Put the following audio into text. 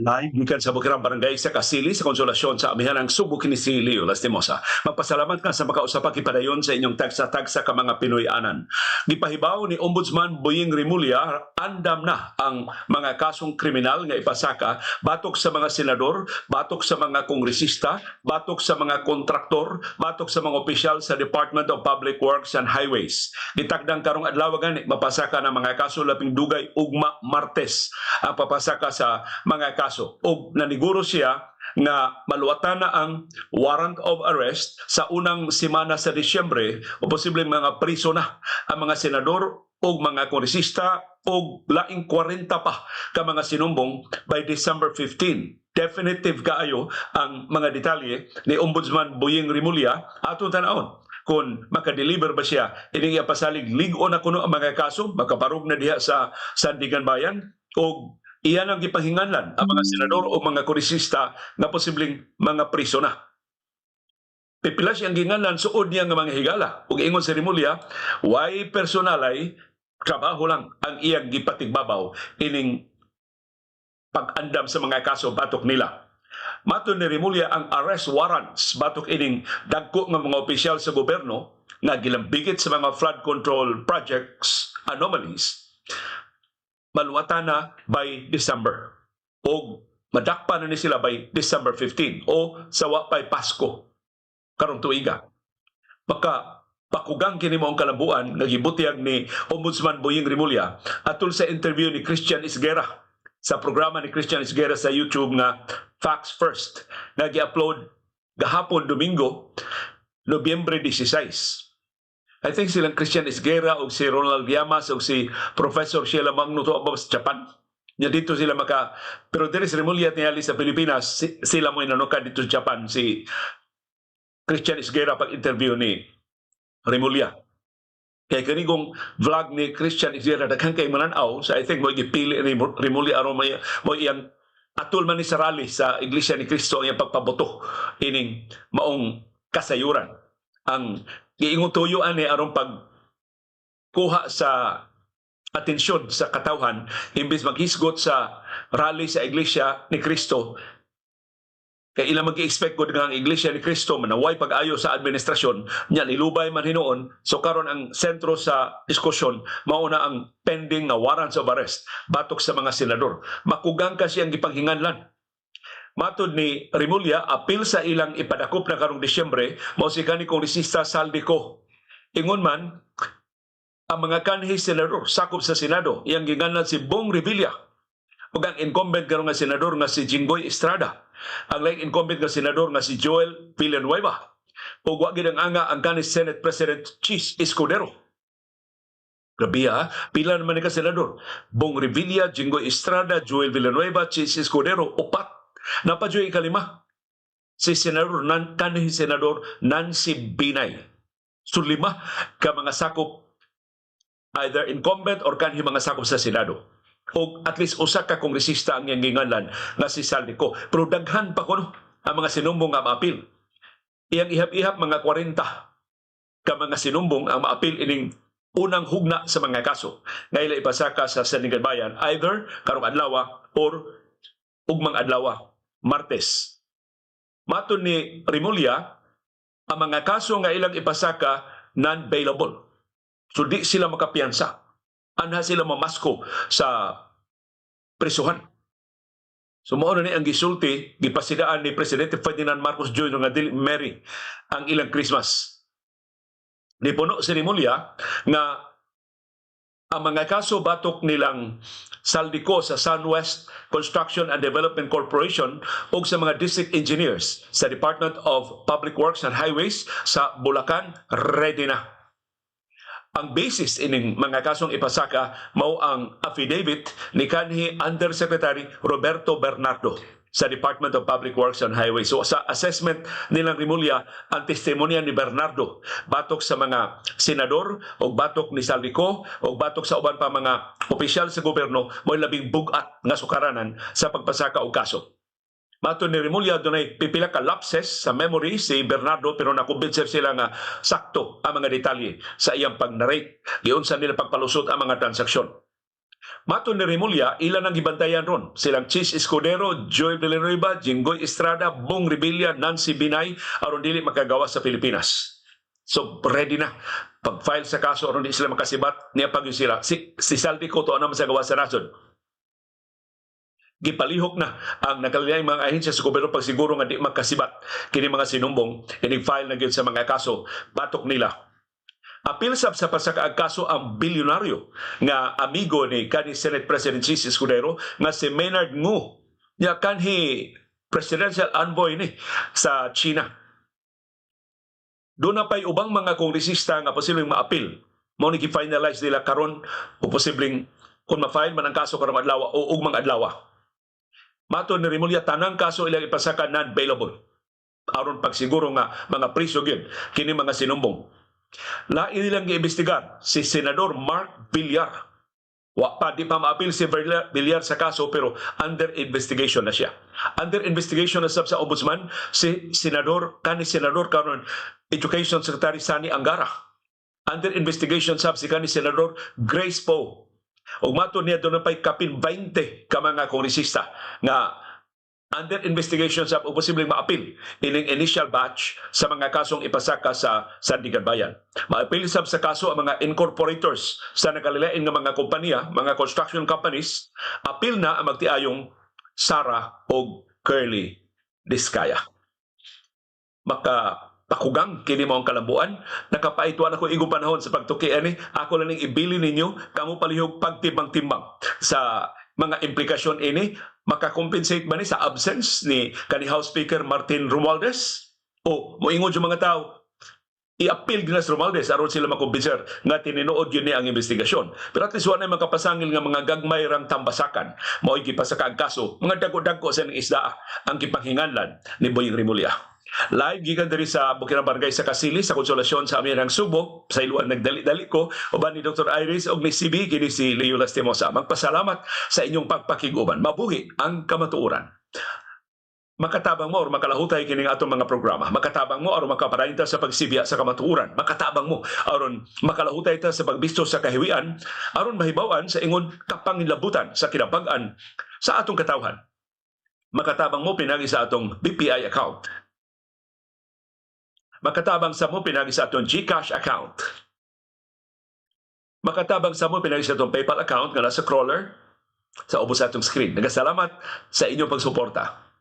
Live gikan sa Bukirang Barangay sa Kasili sa Konsolasyon sa amihan ng Subo kini si Leo Lastimosa. Magpasalamat ka sa makausapa kipadayon sa inyong tagsa-tagsa ka mga Pinoy-anan. Gipahibaw ni Ombudsman Boying Rimulya andam na ang mga kasong kriminal nga ipasaka batok sa mga senador, batok sa mga kongresista, batok sa mga kontraktor, batok sa mga opisyal sa Department of Public Works and Highways. Gitagdang karong adlaw gani mapasaka ng mga kaso labing dugay ugma Martes ang papasaka sa mga kaso ug naniguro siya nga maluwatan na ang warrant of arrest sa unang semana sa Disyembre o posibleng mga priso na ang mga senador o mga kongresista o laing 40 pa ka mga sinumbong by December 15. Definitive kaayo ang mga detalye ni Ombudsman Boying Rimulya atong tanawon kung makadeliver ba siya ining pasalig ligo na kuno ang mga kaso makaparog na diha sa Sandigan Bayan o iyan ang gipahinganlan ang mga senador o mga kongresista na posibleng mga priso na. Pipila siyang ginganlan suod niya nga mga higala. Ug ingon si Rimulya, why personalay trabaho lang ang iyang gipatigbabaw ining pag-andam sa mga kaso batok nila. Mato ni Rimulya ang arrest warrants batok ining dagko nga mga opisyal sa gobyerno nga gilambigit sa mga flood control projects anomalies maluwatan na by December. O madakpa na ni sila by December 15 o sawa pa'y Pasko karong tuiga. Pagka pakugang kini mo ang kalabuan nagibutiag ni Ombudsman Boying Rimulya atol sa interview ni Christian Isguera sa programa ni Christian Isguera sa YouTube nga Facts First nga gi-upload gahapon Domingo Nobyembre 16. I think silang Christian Isguera o si Ronald Llamas o si Professor Sheila Magnuto above sa Japan. Nya dito sila maka pero diri sa Remulia tingali sa Pilipinas si- sila mo inanuka dito sa Japan si Christian Isguera pag interview ni Remulia. Kaya kani kong vlog ni Christian Isguera daghang kay mananaw sa I think mo gipili ni Remulia aron mo mo iyang atul man ni sa rally sa Iglesia ni Cristo ang pagpaboto ining maong kasayuran ang giingon tuyuan ni aron pag kuha sa atensyon sa katawhan imbes maghisgot sa rally sa iglesia ni Kristo kay ilang mag-expect ko nga ang iglesia ni Kristo manaway pag-ayo sa administrasyon nya nilubay man hinuon so karon ang sentro sa diskusyon mao na ang pending nga warrants of arrest batok sa mga senador. Makugang kasi ang gipanghinganlan Matod ni Rimulya, apil sa ilang ipadakop na karong Disyembre, mao si kani kongresista Saldico. Ingon man, ang mga kanhi senador sakop sa Senado, iyang ginganan si Bong Revilla. Ug ang incumbent karon nga senador nga si Jinggoy Estrada. Ang laing incumbent nga senador nga si Joel Villanueva. Ug wa gid ang anga ang kanhi Senate President Chis Escudero. Grabe ha, pila naman ni ka senador. Bong Revilla, Jinggoy Estrada, Joel Villanueva, Chis Escudero, upat Napadyoy ikalima, si Senador, nan, kanhi Senador Nancy Binay. So lima ka mga sakop either incumbent or kanhi mga sakop sa Senado. O at least usa ka kongresista ang gingalan nga si Saldico. Pero daghan pa kuno ang mga sinumbong nga maapil. Iyang ihap-ihap mga 40 ka mga sinumbong ang maapil ining unang hugna sa mga kaso nga ila ipasaka sa Sanigan Bayan either karong adlaw or ugmang adlaw Martes. Mato ni Rimulya, ang mga kaso nga ilang ipasaka non-bailable. So di sila makapiyansa. Anha sila mamasko sa prisuhan. So mao ni ang gisulti, gipasidaan ni Presidente Ferdinand Marcos Jr. nga dili Mary ang ilang Christmas. Nipuno si Rimulya nga ang mga kaso batok nilang Saldico sa Sunwest Construction and Development Corporation ug sa mga district engineers sa Department of Public Works and Highways sa Bulacan ready na. Ang basis ining mga kasong ipasaka mao ang affidavit ni kanhi Undersecretary Roberto Bernardo sa Department of Public Works and Highways. So sa assessment nilang Rimulya, ang testimonya ni Bernardo batok sa mga senador o batok ni Saldico o batok sa uban pa mga opisyal sa gobyerno mo labing bugat nga sukaranan sa pagpasaka og kaso. Mato ni Rimulya dunay pipila ka lapses sa memory si Bernardo pero nakumbinser sila nga sakto ang mga detalye sa iyang pag-narrate. Giunsa nila pagpalusot ang mga transaksyon. Mato ni Remulla, ilan ang gibantayan ron? Silang Chis Escudero, Joel Villanueva, Jinggoy Estrada, Bong Revilla, Nancy Binay, aron dili makagawa sa Pilipinas. So, ready na. Pag-file sa kaso, aron di sila makasibat, niya pag sila. Si, si Salvi Cotto, ano sa gawa sa nasod? Gipalihok na ang nakalilay mga ahensya sa gobyerno pag siguro nga di makasibat kini mga sinumbong inig-file na gyud sa mga kaso batok nila Apil sab sa pasakaag kaso ang bilyonaryo nga amigo ni kanhi Senate President Chis Escudero nga si Maynard Ngu. Nya kanhi presidential envoy ni sa China. Doon na pa'y ubang mga kongresista nga posibleng maapil. Mao ni finalize nila karon o posibleng kung ma-file man ang kaso karong adlaw o ugmang adlaw. Mato ni Rimulya tanang kaso ilang ipasaka non-bailable. Aron pagsiguro nga mga priso gyud kini mga sinumbong. Lain nilang giimbestigar si Senador Mark Villar. Wa pa di pa maapil si Villar sa kaso pero under investigation na siya. Under investigation na sab sa ombudsman si Senador kani Senador karon Education Secretary Sani Angara. Under investigation sab si kani Senador Grace Poe. Ug mato niya doon pa'y kapin 20 ka mga kongresista nga under investigation sa o posibleng maapil ining initial batch sa mga kasong ipasaka sa Sandigan Bayan. Maapil sab sa kaso ang mga incorporators sa nakalilain nga mga kompanya, mga construction companies, apil na ang magtiayong Sara o Curly Diskaya. Maka pakugang kini mo ang kalambuan nakapaituan ako igong panahon sa pagtuki ani ako lang ibili ninyo kamo palihog pagtimbang-timbang sa mga implikasyon ini makakompensate ba ni sa absence ni kani House Speaker Martin Romualdez? O moingon yung mga tao, i-appeal na sa Romualdez aron sila makumbinser nga tininood yun ni ang investigasyon. Pero at least wala makapasangil nga mga gagmay rang tambasakan mao gipasaka ang kaso mga dago-dago sa isda ang gipanghinganlan ni Boying Rimulya. Live gikan diri sa Bukirang Barangay sa Kasili sa konsolasyon sa amin ang Subo sa iluan nagdali-dali ko uban ni Dr. Iris og ni CB kini si Leo Lastimosa. Magpasalamat sa inyong pagpakiguban. Mabuhi ang kamatuoran. Makatabang mo or makalahutay kining atong mga programa. Makatabang mo aron makapadayon sa pagsibya sa kamatuoran. Makatabang mo aron makalahutay ta sa pagbisto sa kahiwian aron mahibawan sa ingon kapangilabutan sa kinabag-an sa atong katawhan. Makatabang mo pinagi sa atong BPI account makatabang sa mo pinagi sa atong GCash account. Makatabang sa mo pinagi sa atong PayPal account nga nasa crawler sa ubos atong screen. Nagasalamat sa inyong pagsuporta.